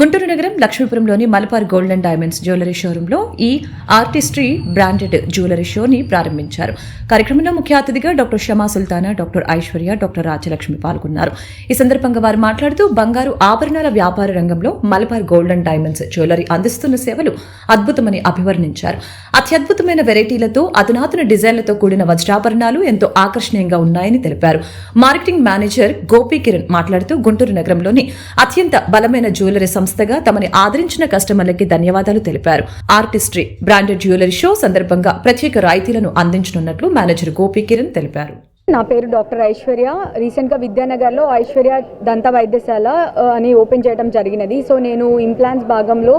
గుంటూరు నగరం లక్ష్మీపురంలోని Malabar gold and diamonds jewellery షోరూంలో ఈ ఆర్టిస్ట్రీ బ్రాండెడ్ జ్యువెలరీ షోని ప్రారంభించారు. కార్యక్రమంలో ముఖ్య అతిథిగా doctor Shama Sultana doctor Aishwarya doctor Rajalakshmi పాల్గొన్నారు. ఈ సందర్భంగా వారు మాట్లాడుతూ బంగారు ఆభరణాల వ్యాపార రంగంలో Malabar gold and diamonds jewellery అందిస్తున్న సేవలు అద్భుతమని అభివర్ణించారు. అత్యద్భుతమైన వెరైటీలతో అధునాతన డిజైన్లతో కూడిన వజ్రాభరణాలు ఎంతో ఆకర్షణీయంగా ఉన్నాయని తెలిపారు. మార్కెటింగ్ మేనేజర్ గోపి కిరణ్ మాట్లాడుతూ గుంటూరు నగరంలోని అత్యంత బలమైన జ్యువెలరీ సంస్థ సంస్థగా తమని ఆదరించిన కస్టమర్లకి ధన్యవాదాలు తెలిపారు. ఆర్టిస్ట్రీ బ్రాండెడ్ జ్యువెలరీ షో సందర్భంగా ప్రత్యేక రాయితీలను అందించనున్నట్లు మేనేజర్ గోపీకిరణ్ తెలిపారు. నా పేరు డాక్టర్ ఐశ్వర్య. రీసెంట్గా విద్యానగర్లో ఐశ్వర్య దంత వైద్యశాల అని ఓపెన్ చేయడం జరిగినది. సో నేను ఇంప్లాంట్స్ భాగంలో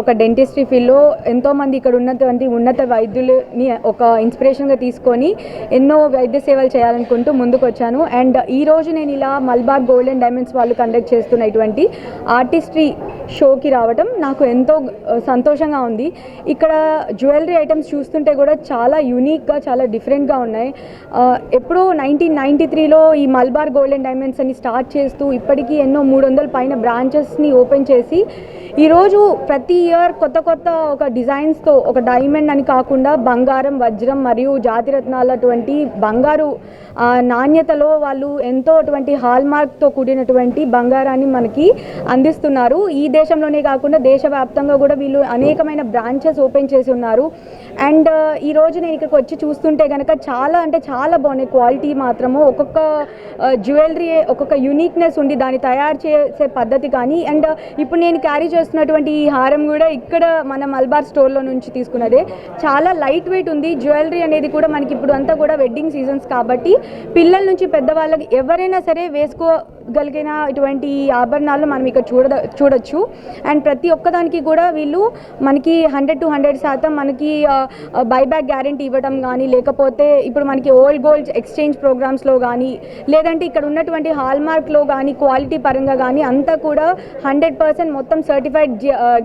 ఒక డెంటిస్ట్రీ ఫీల్డ్లో ఎంతోమంది ఇక్కడ ఉన్నటువంటి ఉన్నత వైద్యులని ఒక ఇన్స్పిరేషన్గా తీసుకొని ఎన్నో వైద్య సేవలు చేయాలనుకుంటూ ముందుకు వచ్చాను అండ్ ఈ రోజు నేను ఇలా మల్బార్ గోల్డ్ అండ్ డైమండ్స్ వాళ్ళు కండక్ట్ చేస్తున్న ఇటువంటి ఆర్టిస్ట్రీ షోకి రావడం నాకు ఎంతో సంతోషంగా ఉంది. ఇక్కడ జ్యువెలరీ ఐటమ్స్ చూస్తుంటే కూడా చాలా యూనిక్గా చాలా డిఫరెంట్గా ఉన్నాయి. ఎప్పుడో నైన్టీన్ నైంటీ త్రీలో ఈ మల్బార్ గోల్డ్ అండ్ డైమండ్స్ అని స్టార్ట్ చేస్తూ ఇప్పటికీ ఎన్నో మూడు వందల పైన బ్రాంచెస్ని ఓపెన్ చేసి ఈరోజు ప్రతి ఇయర్ కొత్త కొత్త ఒక డిజైన్స్తో ఒక డైమండ్ అని కాకుండా బంగారం వజ్రం మరియు జాతిరత్నాలటువంటి బంగారు నాణ్యతలో వాళ్ళు ఎంతో అటువంటి హాల్మార్క్తో కూడినటువంటి బంగారాన్ని మనకి అందిస్తున్నారు. ఈ దేశంలోనే కాకుండా దేశవ్యాప్తంగా కూడా వీళ్ళు అనేకమైన బ్రాంచెస్ ఓపెన్ చేసి ఉన్నారు. అండ్ ఈ రోజు నేను ఇక్కడికి వచ్చి చూస్తుంటే కనుక చాలా అంటే చాలా బాగున్నాయి క్వాలిటీ మాత్రము ఒక్కొక్క జ్యువెలరీ ఒక్కొక్క యూనిక్నెస్ ఉంది దాన్ని తయారు చేసే పద్ధతి కానీ అండ్ ఇప్పుడు నేను క్యారీ చేస్తున్నటువంటి ఈ హారం కూడా ఇక్కడ మన మల్బార్ స్టోర్లో నుంచి తీసుకున్నదే. చాలా లైట్ వెయిట్ ఉంది. జ్యువెలరీ అనేది కూడా మనకి ఇప్పుడు అంతా కూడా వెడ్డింగ్ సీజన్స్ కాబట్టి పిల్లల నుంచి పెద్దవాళ్ళకి ఎవరైనా సరే వేసుకోగలిగిన ఇటువంటి ఆభరణాలు మనం ఇక్కడ చూడ చూడొచ్చు. అండ్ ప్రతి ఒక్కదానికి కూడా వీళ్ళు మనకి హండ్రెడ్ టు హండ్రెడ్ శాతం మనకి బైబ్యాక్ గ్యారంటీ ఇవ్వడం కానీ లేకపోతే ఇప్పుడు మనకి ఓల్డ్ గోల్డ్ ఎక్స్చేంజ్ ఎక్స్చేంజ్ ప్రోగ్రామ్స్లో కానీ లేదంటే ఇక్కడ ఉన్నటువంటి హాల్మార్క్లో కానీ క్వాలిటీ పరంగా కానీ అంతా కూడా హండ్రెడ్ పర్సెంట్ మొత్తం సర్టిఫైడ్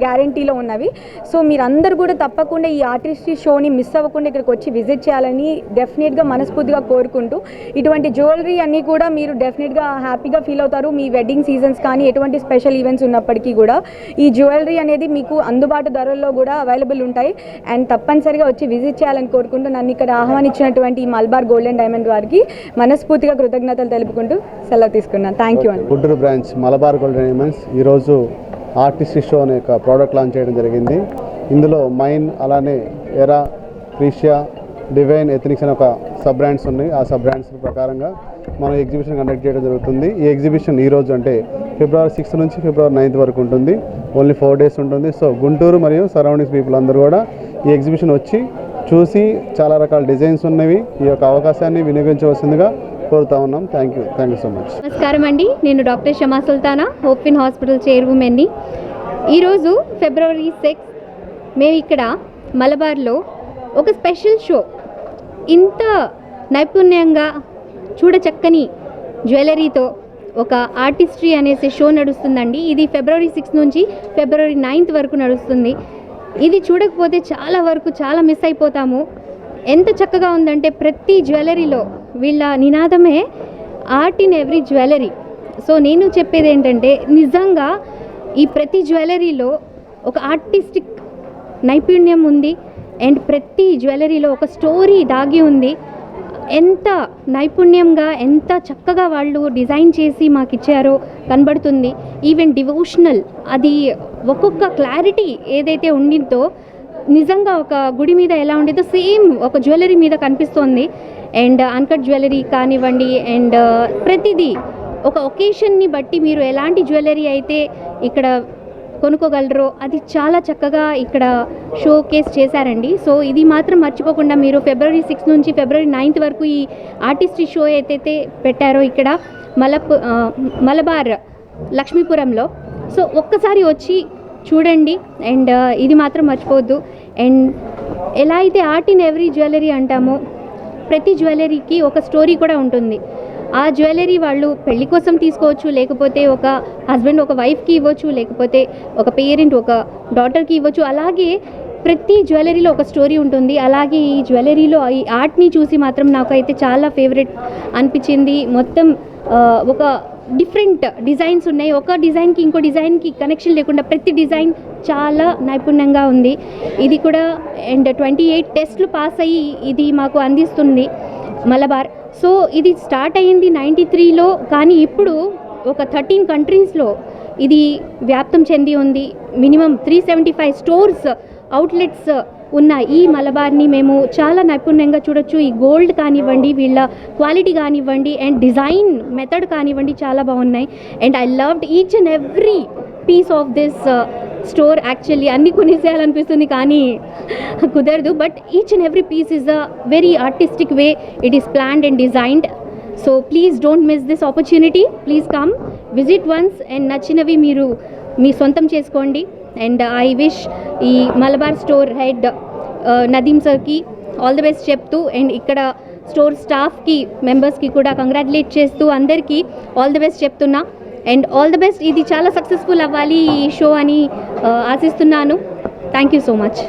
గ్యారంటీలో uh, ఉన్నవి. సో మీరందరూ కూడా తప్పకుండా ఈ ఆర్టిస్ట్రీ షోని మిస్ అవ్వకుండా ఇక్కడికి వచ్చి విజిట్ చేయాలని డెఫినెట్గా మనస్ఫూర్తిగా కోరుకుంటూ ఇటువంటి జ్యువెలరీ అన్నీ కూడా మీరు డెఫినెట్గా హ్యాపీగా ఫీల్ అవుతారు. మీ వెడ్డింగ్ సీజన్స్ కానీ ఎటువంటి స్పెషల్ ఈవెంట్స్ ఉన్నప్పటికీ కూడా ఈ జ్యువెలరీ అనేది మీకు అందుబాటు ధరల్లో కూడా అవైలబుల్ ఉంటాయి. అండ్ తప్పనిసరిగా వచ్చి విజిట్ చేయాలని కోరుకుంటూ నన్ను ఇక్కడ ఆహ్వానించినటువంటి ఈ మల్బార్ గోల్డ్ అండ్ డైమండ్ వారికి మనస్ఫూర్తిగా కృతజ్ఞతలు తెలుపుకుంటూ సెలవు తీసుకున్నాను. థ్యాంక్ యూ అండి. Guntur branch Malabar gold diamonds ఈరోజు ఆర్టిస్ట్ షో అనే ఒక ప్రోడక్ట్ లాంచ్ చేయడం జరిగింది. ఇందులో మైన్ అలానే ఎరా ప్రీషియా డివైన్ ఎథనిక్స్ అనే ఒక సబ్ బ్రాండ్స్ ఉన్నాయి. ఆ సబ్ బ్రాండ్స్ ప్రకారంగా మనం ఎగ్జిబిషన్ కండక్ట్ చేయడం జరుగుతుంది. ఈ ఎగ్జిబిషన్ ఈ రోజు అంటే ఫిబ్రవరి సిక్స్త్ నుంచి ఫిబ్రవరి నైన్త్ వరకు ఉంటుంది. ఓన్లీ ఫోర్ డేస్ ఉంటుంది. సో గుంటూరు మరియు సరౌండింగ్స్ పీపుల్ అందరూ కూడా ఈ ఎగ్జిబిషన్ వచ్చి చూసి చాలా రకాల డిజైన్స్ ఉన్నవి. ఈ యొక్క అవకాశాన్ని వినియోగించవలసిందిగా కోరుతా ఉన్నాం. Thank you thank you so much నమస్కారం అండి. నేను డాక్టర్ షమా సుల్తానా హోప్ఫిన్ హాస్పిటల్ చైర్వుమెన్ని ఈరోజు ఫిబ్రవరి సిక్స్ మేము ఇక్కడ మలబార్లో ఒక స్పెషల్ షో. ఇంత నైపుణ్యంగా చూడచక్కని జ్యువెలరీతో ఒక ఆర్టిస్ట్రీ అనేసి షో నడుస్తుందండి. ఇది ఫిబ్రవరి సిక్స్ నుంచి ఫిబ్రవరి నైన్త్ వరకు నడుస్తుంది. ఇది చూడకపోతే చాలా వరకు చాలా మిస్ అయిపోతాము. ఎంత చక్కగా ఉందంటే ప్రతి జ్యువెలరీలో వీళ్ళ నినాదమే art in every jewellery. So నేను చెప్పేది ఏంటంటే నిజంగా ఈ ప్రతి జ్యువెలరీలో ఒక ఆర్టిస్టిక్ నైపుణ్యం ఉంది అండ్ ప్రతి జ్యువెలరీలో ఒక స్టోరీ దాగి ఉంది. ఎంత నైపుణ్యంగా ఎంత చక్కగా వాళ్ళు డిజైన్ చేసి మాకు ఇచ్చారో కనబడుతుంది. ఈవెన్ డివోషనల్ అది ఒక్కొక్క క్లారిటీ ఏదైతే ఉండిందో నిజంగా ఒక గుడి మీద ఎలా ఉండేదో సేమ్ ఒక జ్యువెలరీ మీద కనిపిస్తోంది. అండ్ అన్కట్ జ్యువెలరీ కానివ్వండి అండ్ uh, ప్రతిదీ ఒక ఒకేషన్ని బట్టి మీరు ఎలాంటి జ్యువెలరీ అయితే ఇక్కడ కొనుక్కోగలరో అది చాలా చక్కగా ఇక్కడ షో కేస్ చేశారండి. సో ఇది మాత్రం మర్చిపోకుండా మీరు ఫిబ్రవరి సిక్స్ నుంచి ఫిబ్రవరి నైన్త్ వరకు ఈ ఆర్టిస్ట్రీ షో ఏదైతే పెట్టారో ఇక్కడ మలప్ uh, మలబార్ లక్ష్మీపురంలో. సో ఒక్కసారి వచ్చి చూడండి. అండ్ ఇది మాత్రం మర్చిపోవద్దు. అండ్ ఎలా అయితే ఆర్ట్ ఇన్ ఎవ్రీ జ్యువెలరీ అంటామో ప్రతి జ్యువెలరీకి ఒక స్టోరీ కూడా ఉంటుంది. ఆ జ్యువెలరీ వాళ్ళు పెళ్ళి కోసం తీసుకోవచ్చు లేకపోతే ఒక హస్బెండ్ ఒక వైఫ్కి ఇవ్వచ్చు లేకపోతే ఒక పేరెంట్ ఒక డాటర్కి ఇవ్వచ్చు. అలాగే ప్రతి జ్యువెలరీలో ఒక స్టోరీ ఉంటుంది. అలాగే ఈ జ్యువెలరీలో ఈ ఆర్ట్ని చూసి మాత్రం నాకైతే చాలా ఫేవరెట్ అనిపించింది. మొత్తం ఒక డిఫరెంట్ డిజైన్స్ ఉన్నాయి. ఒక డిజైన్కి ఇంకో డిజైన్కి కనెక్షన్ లేకుండా ప్రతి డిజైన్ చాలా నైపుణ్యంగా ఉంది. ఇది కూడా అండ్ ట్వంటీ ఎయిట్ టెస్ట్లు పాస్ అయ్యి ఇది మాకు అందిస్తుంది మలబార్. సో ఇది స్టార్ట్ అయ్యింది నైంటీ త్రీలో కానీ ఇప్పుడు ఒక థర్టీన్ కంట్రీస్లో ఇది వ్యాప్తం చెంది ఉంది. Minimum three seventy five stores outlets ఉన్న ఈ మలబార్ని మేము చాలా నైపుణ్యంగా చూడొచ్చు. ఈ గోల్డ్ కానివ్వండి వీళ్ళ క్వాలిటీ కానివ్వండి అండ్ డిజైన్ మెథడ్ కానివ్వండి చాలా బాగున్నాయి. And I loved each and every piece of this uh, store actually అన్ని కొనేసేయాలనిపిస్తుంది కానీ కుదరదు. But each and every piece is a very artistic way. It is planned and designed. So please don't miss this opportunity. Please come visit once and నచ్చినవి మీరు మీ సొంతం చేసుకోండి. And I wish ఈ Malabar store head Nadeem సార్కి all the best చెప్తూ and ఇక్కడ store స్టాఫ్కి మెంబర్స్కి కూడా కంగ్రాచులేట్ చేస్తూ అందరికీ ఆల్ ది బెస్ట్ చెప్తున్నా. అండ్ ఆల్ ది బెస్ట్ ఇది చాలా సక్సెస్ఫుల్ అవ్వాలి ఈ షో అని ఆశిస్తున్నాను. Thank you so much